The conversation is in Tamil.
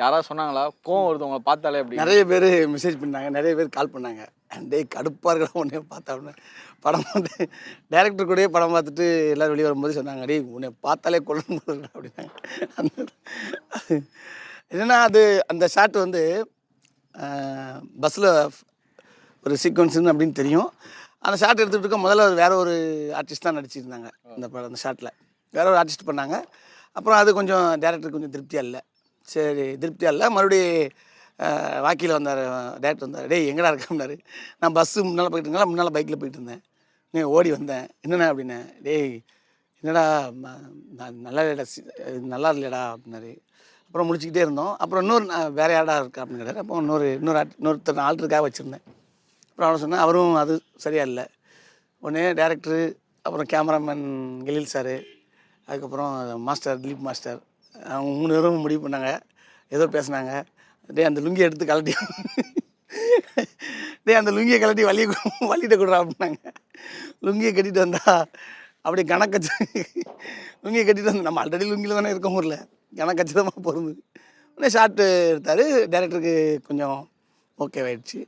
யாராவது சொன்னாங்களா? கோவம் வருது உங்களை பார்த்தாலே அப்படி நிறைய பேர் மெசேஜ் பண்ணாங்க நிறைய பேர் கால் பண்ணாங்க. டேய் கடுப்பாக இருக்கிற உடனே பார்த்தா உடனே படம் வந்து டேரக்டர் கூடயே படம் பார்த்துட்டு எல்லோரும் வெளியே வரும்போது சொன்னாங்க டேய் உன்னை பார்த்தாலே கொள்ளணும் அப்படின்னாங்க. அந்த என்னென்னா அது அந்த ஷாட் வந்து பஸ்ஸில் ஒரு சீக்வன்ஸுன்னு அப்படின்னு தெரியும். அந்த ஷாட் எடுத்துகிட்டு இருக்க முதல்ல ஒரு வேற ஒரு ஆர்டிஸ்ட் தான் நடிச்சிருந்தாங்க அந்த படம் அந்த ஷாட்டில் வேற ஒரு ஆர்டிஸ்ட் பண்ணாங்க. அப்புறம் அது கொஞ்சம் டேரக்டருக்கு கொஞ்சம் திருப்தியாக இல்லை. சரி திருப்தியாக இல்லை மறுபடியும் வாக்கியில் வந்தார் டேரக்டர் வந்தார். டேய் எங்கடா இருக்கம்னாரு நான் பஸ்ஸு முன்னால் போயிட்டு இருந்தேன். முன்னால் பைக்கில் போயிட்டு இருந்தேன். நீ ஓடி வந்தேன். என்னண்ணா? அப்படின்னேன். டேய் என்னடா நான் நல்லா இல்லைடா நல்லா இல்லைடா அப்படின்னாரு. அப்புறம் முடிச்சுக்கிட்டே இருந்தோம். அப்புறம் இன்னொரு நான் வேறு யாரா இருக்கா அப்படின்னு கேட்டார். அப்போ இன்னொரு இன்னொரு ஆட்- இன்னொருத்தர் ஆல்ட்ருக்காக வச்சுருந்தேன். அப்புறம் அவனை சொன்னேன் அவரும் அது சரியா இல்லை. உடனே டேரக்டரு அப்புறம் கேமராமேன் கெலில் சார் அதுக்கப்புறம் மாஸ்டர் திலீப் மாஸ்டர் அவங்க மூணு பேரும் முடிவு பண்ணாங்க. ஏதோ பேசுனாங்க. டேய் அந்த லுங்கியை எடுத்து கழட்டி. டேய் அந்த லுங்கியை கழட்டி வலிய வலிட்ட கொடுறா அப்படின்னாங்க. லுங்கியை கட்டிட்டு வந்தா அப்படியே கணக்கச்சு லுங்கியை கட்டிட்டு வந்து நம்ம ஆல்ரெடி லுங்கியில் தானே இருக்கோம் ஊரில். கணக்கச்சிதமாக பொருந்து உடனே ஷார்ட்டு எடுத்தார். டேரக்டருக்கு கொஞ்சம் ஓகே ஆயிடுச்சு.